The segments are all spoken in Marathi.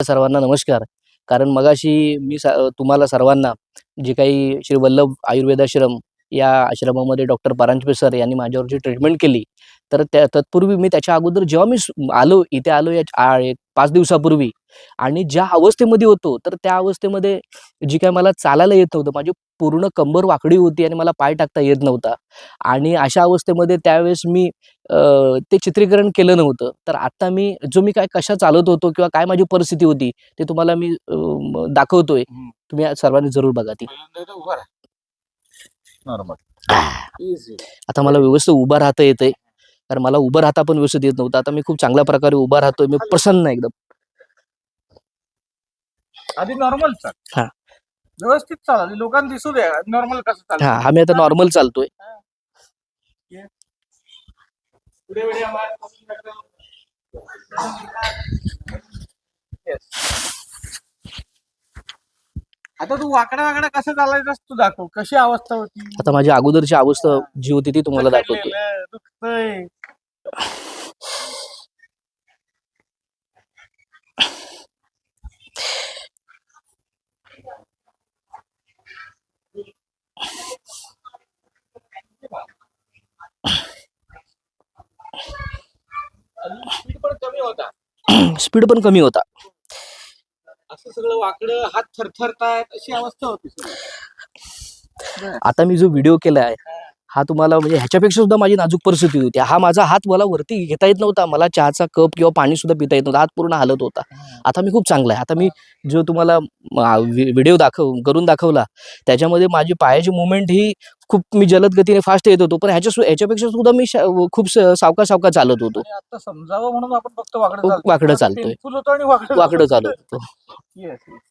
सर्वांना नमस्कार. कारण मगाशी मी सा तुम्हाला सर्वांना जे काही श्री वल्लभ आयुर्वेदाश्रम या आश्रमामध्ये डॉक्टर परांजपे सर यांनी माझ्यावर जी ट्रीटमेंट केली. तर त्या तत्पूर्वी मी त्याच्या अगोदर जेव्हा मी आलो इथे आलो या एक पाच दिवसापूर्वी आणि ज्या अवस्थेमध्ये होतो तर त्या अवस्थेमध्ये जी काय मला चालायला येत नव्हतं. माझी पूर्ण कंबर वाकडी होती आणि मला पाय टाकता येत नव्हता. आणि अशा अवस्थेमध्ये त्यावेळेस मी ते चित्रीकरण केलं नव्हतं. तर आता मी जो मी काय कशा चालत होतो किंवा काय माझी परिस्थिती होती ते तुम्हाला मी दाखवतोय. तुम्ही सर्वांनी जरूर बघा ती. आता मला व्यवस्थित उभं राहता येतंय. कारण मला उभं राहता पण व्यवस्थित येत नव्हतं. आता मी खूप चांगल्या प्रकारे उभा राहतोय. मी प्रसन्न एकदम. आधी नॉर्मल चाल. हा. व्यवस्थित चाल. लोकांना दिसू द्या. नॉर्मल कसं हा चाल आम्ही आता नॉर्मल चालतोय. पुढे. आता तू वाकडा वाकडा कसं चालायचं तू दाखव. कशी अवस्था होती? आता माझी अगोदरची अवस्था जी होती ती तुम्हाला दाखवतोय. दुखतंय आणि speed पण कमी होता स्पीड पण कमी होता. असं सगळं वाकडं हात थरथरतायत अशी अवस्था होती. आता मी जो व्हिडिओ केला आहे हा तुम्हाला म्हणजे ह्याच्यापेक्षा सुद्धा माझी नाजूक परिस्थिती होती. हा माझा हात मला वरती घेता येत नव्हता. मला चहाचा कप किंवा पाणी सुद्धा पिता येत नव्हता. हात पूर्ण हालत होता. आता मी खूप चांगला आहे. आता मी जो तुम्हाला व्हिडिओ दाखव करून दाखवला त्याच्यामध्ये माझी पायाची मुवमेंट ही खूप मी जलद गतीने फास्ट येत होतो पण ह्याच्या ह्याच्यापेक्षा सुद्धा मी खूप सावका सावका चालत होतो. आता समजावं म्हणून आपण फक्त वाकडं वाकडं चालतोय. वाकडं चालत होतो.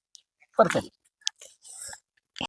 परफेक्ट